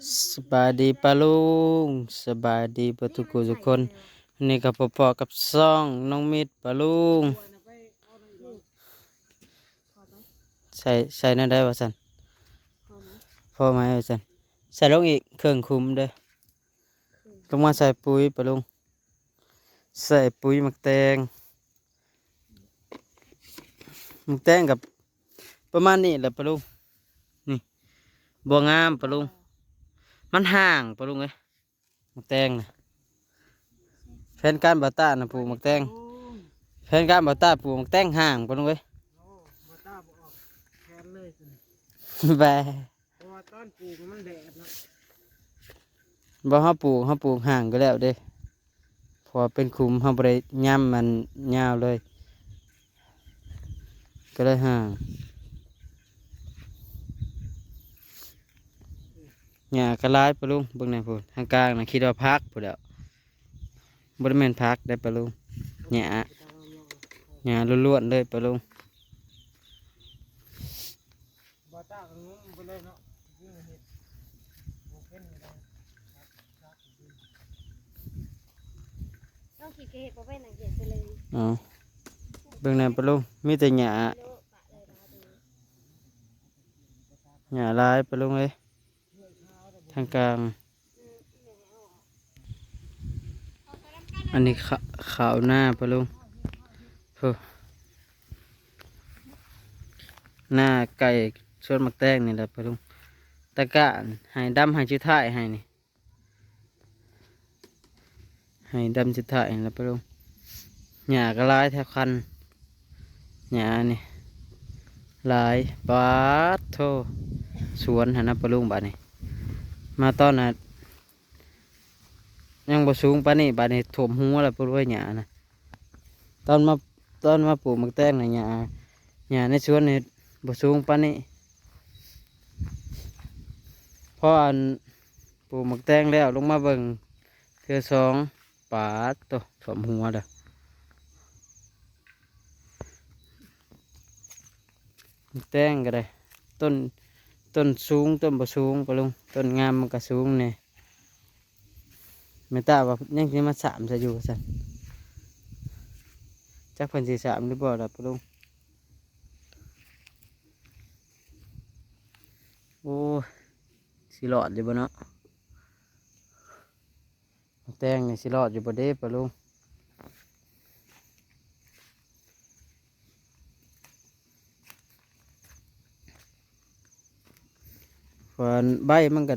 สบายดีปะลุงสบายดีปะทุกคนทุกคนนี่กับพ่อๆกับซ่องน้องมิดปะลุงใส่ใส่นั่นได้ป่ะสันพอไหมป่ะสันใส่ลงอีกเครื่องคุมเด้อลงมาใส่ปุ๋ยปะลุงใส่ปุ๋ยหมักแตงหมักแตงกับประมาณนี้แหละปะลุงนี่บัวงามปะลุง มันห่างปะลุงเอ้ยหมักแตงนะแผนการบาต้านะปลูกหมักแตงแผนการบาต้าปลูกหมักแตงห่างปะลุงเอ้ยโอ้มาตาบออกแคนเลยสิแบเพราะว่าต้นปลูกมันแดดเนาะบ่เฮาปลูกเฮาปลูกห่างก็แล้วเด้เพอเป็นคุมเฮาบ่ได้ย่ำมันยาวเลย ก็เลยห่าง หญ้ากระลายปะลุงเบิ่งแหน่พูดทางกลางน่ะคิดว่าพักพูดแล้วบ่ได้แม่นพักได้ปะลุงหญ้าหญ้าล้วนๆเลยปะลุงบาตาก็งุ้มไปเลยเนาะยิ่งเห็ดโอเคนี่นะต้องขี่เกเห็ดบ่ไปหนังเกียดไปเลยอ๋อเบิ่งแหน่ปะลุงมีแต่หญ้าโลปะเลยนะดูหญ้าลายปะลุงเอ้ยทางกลาง อันนี้ขาขาวหน้าปะลุงโอ้หน้าไก่ชวนมักแตงนี่แหละปะลุงตะกะให้ดำให้ชื่อท้ายให้นี่ให้ดำชื่อท้ายนี่แหละปะลุงหญ้าก็หลายแทบคันหญ้านี่หลายบาดโทสวนหันนะปะลุงบาดนี้ มาตอนน่ะยังบ่สูงปานนี้บาดนี้ถ่วมหัวแล้วปลุกหญ้านะตอนมาตอนมาปลูกมักแตงน่ะหญ้าหญ้าในสวนนี่บ่สูงปานนี้พออันปลูกมักแตงแล้วลงมาเบิ่งเทือสองปาดโตถ่วมหัวเด้อมักแตงก็ได้ต้น ต้นสูงต้นบ่สูงปะลุงต้นงามมันก็สูงนี่ไม่ตาว่ายังสิมาสามจะอยู่สันจักเพิ่นสิสามหรือบ่ล่ะปะลุงโอ้ยสิรอดอยู่บ่เนาะแตงนี่สิรอดอยู่บ่เด้ปะลุง ฝนใบมันก็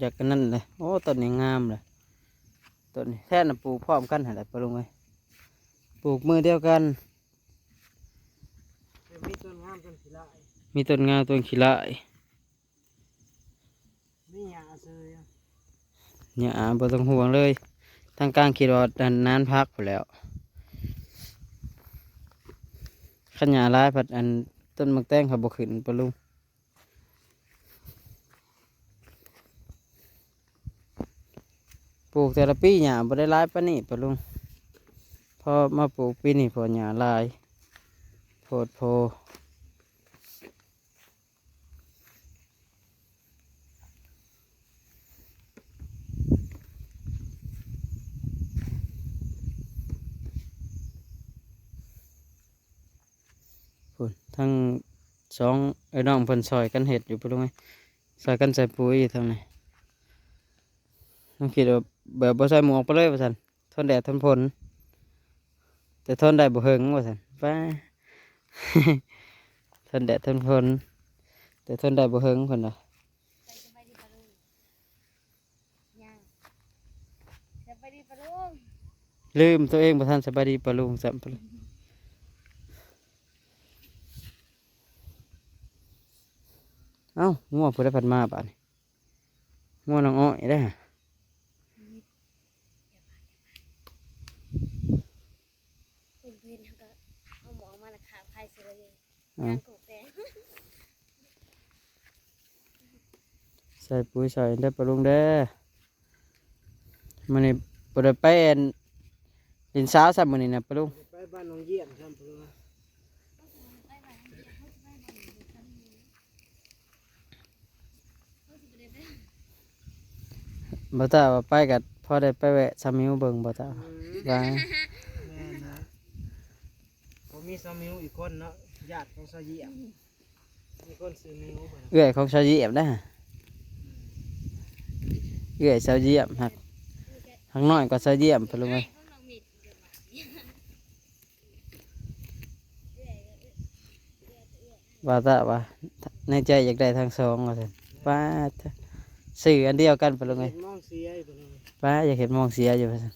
อยากกันนั่นเลยโอ้ต้นนี้งามเลยต้นนี้แท่นน่ะปลูกพร้อมกันหั่นแหละปะลุงเอ้ยปลูกมือเดียวกันจะมีต้นงามต้นขีลายมีต้นงาต้นขี้ลายมีหญ้าเซยเนี่ยอ่าบ่ต้องห่วงเลยทางกลางคิดว่าดันนานพักไปแล้วขันหญ้าหลายผัดอันต้นมักแตงเขาบ่ขึ้นปะลุง ปลูกแต่ละปีหญ้าบ่ได้หลายปานนี้ปะลุงพอมาปลูกปีนี้พอหญ้าหลายโพดโพพุ่นทั้งสองไอ้น้องเพิ่นซอยกันเห็ดอยู่ปะลุงไงซอยกันใส่ปุ๋ยอยู่ทางไหนต้องคิดว่า แบบบ่ใส่หมวกไปเลยว่าซั่นทนแดดทนฝนแต่ทนได้บ่เฮิงว่าซั่นไปทนแดดทนฝนแต่ทนได้บ่เฮิงเพิ่นน่ะไปสบาะลืมตัวเองบ่ทันสบายดีปะลุงซ้ํปะลุงเอ้างัวผู้ใดพันมาบาดนี้งัวน้องอ้อยได้ฮะ เป็นเพื่อนเขาก็เอาหมอมาละขาพายเสือเลย อ่า ย่างกบแดง ใส่ปุ๋ยใส่ได้ปรุงได้อมันนี่ปได้ไปเอ็นดินสาวสับมันนี่นะปรุงไปบ้านหนองเยี่ยมครับปลูกเบ่ตาว่าไปกับพอได้ไปแวะซามิวเบิ่งบ่ตาอืมว่าแม่นนะผมมีซามิวอีกคนเนาะ ญาติของซาเยียมมีคนซื้อมิวบ่นะเอื้อยของชาวเยียมนะเอื้อยชาวเยียมหักหักน้อยกว่าชาวเยียมไปลุงเอ้ยพวกน้องมิดเดี๋ยวมาว่าตาว่าในใจอยากได้ทั้งสองว่าซั่นป้าดสื่ออันเดียวกันไปลุงเอ้ยเห็นมองเสียอยู่บ่เลยป้าอยากเห็นมองเสียอยู่ว่าซั่น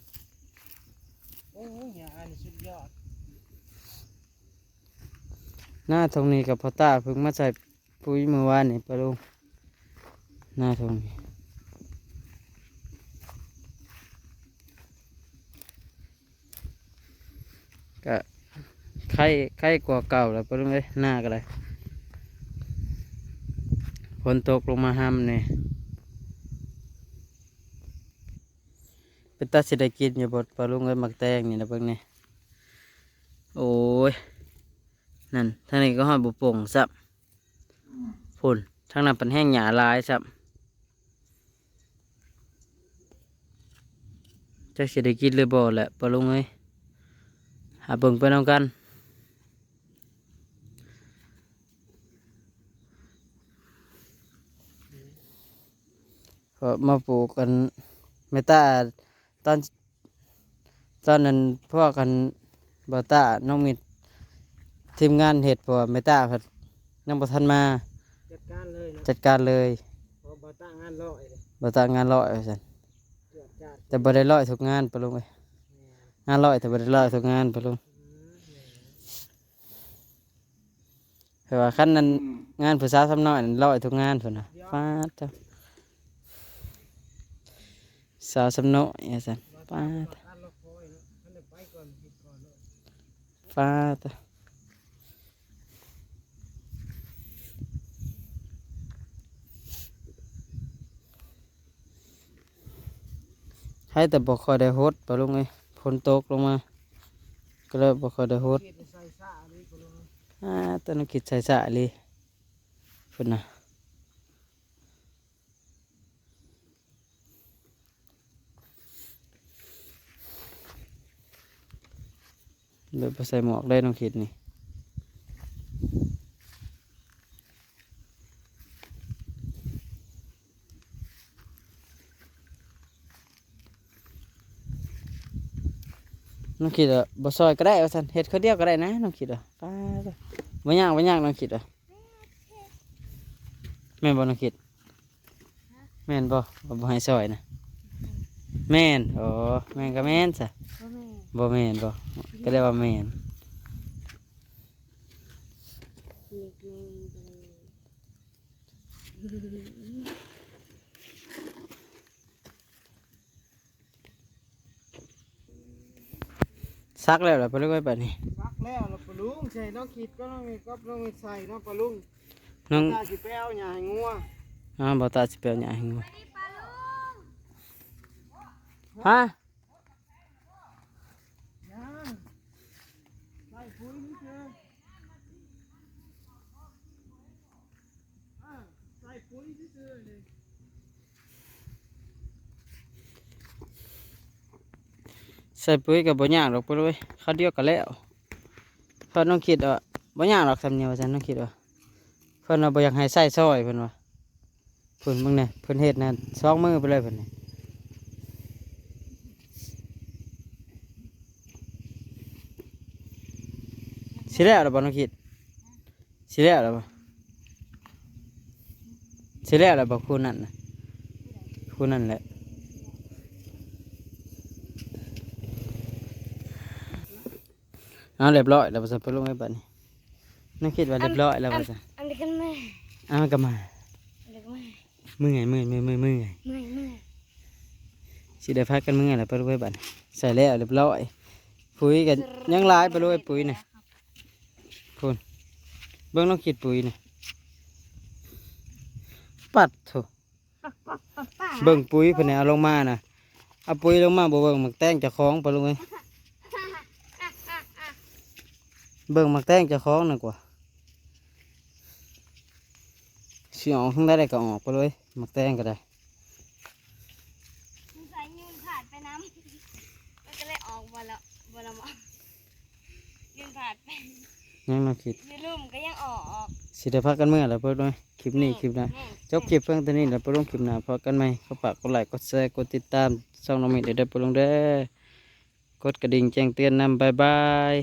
โอ้ยอย่าอันนี้สุดยอด หน้าตรงนี้กับพ่อตาเพิ่งมาใส่ปุ๋ยเมื่อวานนี่ปลุงหน้าตรงนี้ก็ไข่ไข่กว่าเก่าแล้วปลุงเอ้ยหน้าก็เลยฝนตกลงมาห้ามเนี่ยเป็นตาสิได้กินอยู่บดปลาลุงเอ้ยมักแตงนี่นะเพิ่งเนี่ยโอ้ นั่นทางนี้ก็หอดบุโป่งซับพุ่นทางนั้นเป็นแห้งหยาลายซับจะสิได้กินเลยบ่แหละปลุงเอ้ยหาเบิ่งไปนำกันก็มาปลูกกันเมตาตอนตอนนั้นพวกกันบาตาน้องมิด ทีมงานเห็ดเพราะว่าไม่ต้าเพิ่นยังบ่ทันมาจัดการเลยนะจัดการเลยเพราะบ่ตั้งงานรอเลยบ่ตางานร้อยว่าซั่นตรวจจัดแต่บ่ได้ร้อยทุกงานปะลุงเอ้ยงานร้อยแต่บ่ได้ร้อยทุกงานปะลุงอืมแหม่แต่ว่าคันนั้นงานผู้สาวซ้ำน้อยนั่นร้อยทุกงานพุ่นน่ะฟาดเจ้าสาวซ้ำน้อยว่าซั่นบ่ฟาตั้งดอันละคอยเนาะอันนี้ไปก่อนเฮ็ดก่อนเนาะฟาดเจ้า ให้แต่บ่ค่อยได้ฮดปะลุงเอ้ยฝนตกลงมา ก็เลยบ่ค่อยได้ฮดอ่าตอนนั้นคิดใส่สะเลยพุ่นนะเดี๋ยไปใส่หมวกได้น้องคิดนี่ น้องคิดอะบ่ซอยก็ได้ว่าซั่นเฮ็ดคนเดียวก็ได้นะน้องคิดอะป้าบ่ยากบ่ยากน้องคิดอะแม่นบ่น้องคิดแม่นบ่บ่ให้ซอยนะแม่นโอ้แม่นก็แม่นซะบ่แม่นบ่ก็ได้ว่าแม่นเด็กแม่ไปเลย ซักแล้วล่ะไปเลยไว้บัดนี้ ซักแล้วแล้วปะลุงใส่น้องคิดก็น้องมีก็น้องมีใส่เนาะปะลุงน้องถ้าสิไปเอาหญ้าให้งัวอ่าบ่ตาสิไปเอาหยังให้งูฮะ ยังใส่ปุ๋ยนี่เจออ่าใส่ปุ๋ยนี่เจอเลย ใส่ปุ๋ยก็บ่ยากดอกไปเลยเขาเดียวก็แล้วเพราะน้องคิดว่าบ่ยากดอกสำเนียว่าซั่นน้องคิดว่าเพิ่นว่าบ่อยากให้ใส่ซอยเพิ่นว่าเพิ่นมึงเนี่ยเพิ่นเฮ็ดน่ะสองมือไปเลยเพิ่นนี่สิแล้วล่ะบ่น้องคิดสิแล้วล่ะบ่สิแล้วล่ะบ่คู่นั้นนะคู่นั้นแหละ เอาเรียบร้อยแล้วภาษาไปลงไว้บัดนี้นั่งคิดว่าเรียบร้อยแล้วภาษาอันนี้กันแม่เอามันก็มาอันนี้กันแม่มือไงมือมือมือมือไงเมื่อยเมื่อยสิได้พักกันมือไงแล้วไปลงไว้บัดนี้ใส่แล้วเรียบร้อยปุ๋ยกันยังหลายไปลงไว้ปุ๋ยนี่พูนเบิ่งน้องคิดปุ๋ยนี่ปัดโถเบิ่งปุ๋ยเพิ่นให้เอาลงมาน่ะเอาปุ๋ยลงมาบ่เบิ่งหมักแตงเจ้าของไปลงไว้ เบิ่งมักแตงจะคล้องหน่อกว่าเสียงข้างได้ก็ออกไปเลยมักแตงก็ได้ใส่ยืนขาดไปน้ำมันก็เลยออกบละบละมอยืนขาดไปยังมาคิดยืนลุ่มก็ยังออกสิได้พักกันเมื่อไรเพื่อนด้วยคลิปนี้คลิปหน้าจบคลิปเพิ่งตอนนี้แล้วไปร่วมคลิปหน้าพอกันไหมก็ปากกดไลค์กดแชร์กดติดตามช่องน้องมิ้นเดี๋ยวได้ไปลงได้กดกระดิ่งแจ้งเตือนนำบายบาย